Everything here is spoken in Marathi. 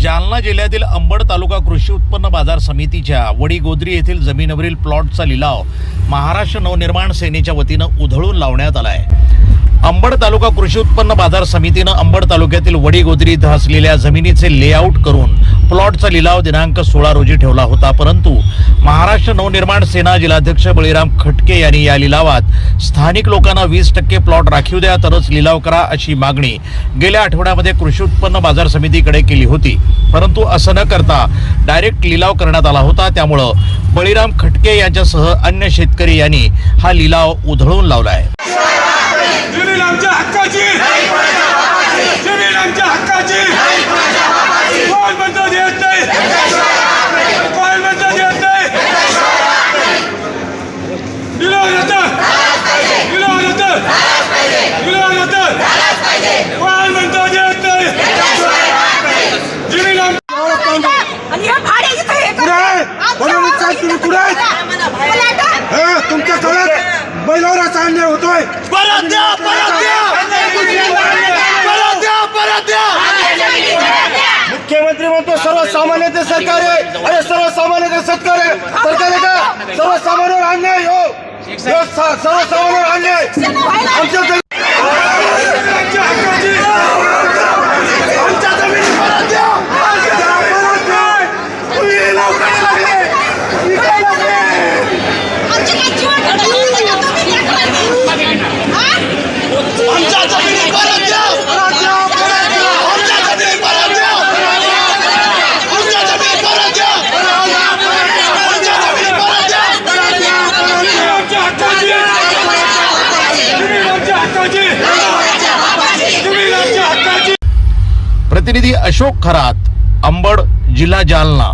जालना जिल्ह्यातील अंबड तालुका कृषी उत्पन्न बाजार समितीच्या वडीगोद्री येथील जमिनीवरील प्लॉटचा लिलाव महाराष्ट्र नवनिर्माण सेनेच्या वतीनं उधळून लावण्यात आला आहे. अंबड तालुका कृषी उत्पन्न बाजार समितीनं अंबड तालुक्यातील वडीगोद्री इथं असलेल्या जमिनीचे लेआउट करून प्लॉटचा लिलाव दिनांक सोळा रोजी ठेवला होता. परंतु महाराष्ट्र नवनिर्माण सेना जिल्हाध्यक्ष बळीराम खटके यांनी या लिलावात स्थानिक लोकांना वीस टक्के प्लॉट राखीव द्या तरच लिलाव करा अशी मागणी गेल्या आठवड्यामध्ये कृषी उत्पन्न बाजार समितीकडे केली होती. परंतु असं न करता डायरेक्ट लिलाव करण्यात आला होता. त्यामुळं बळीराम खटके यांच्यासह अन्य शेतकरी यांनी हा लिलाव उधळून लावला आहे. तुमच्या सगळ्यात बैलावरच अन्याय होतोय? परत द्या परत द्या! परत द्या परत द्या! मुख्यमंत्री म्हणतो सर्वसामान्यांचे सरकार आहे. अरे सर्वसामान्यांचे आमच्या प्रतिनिधी अशोक खरात अंबड जिल्हा जालना.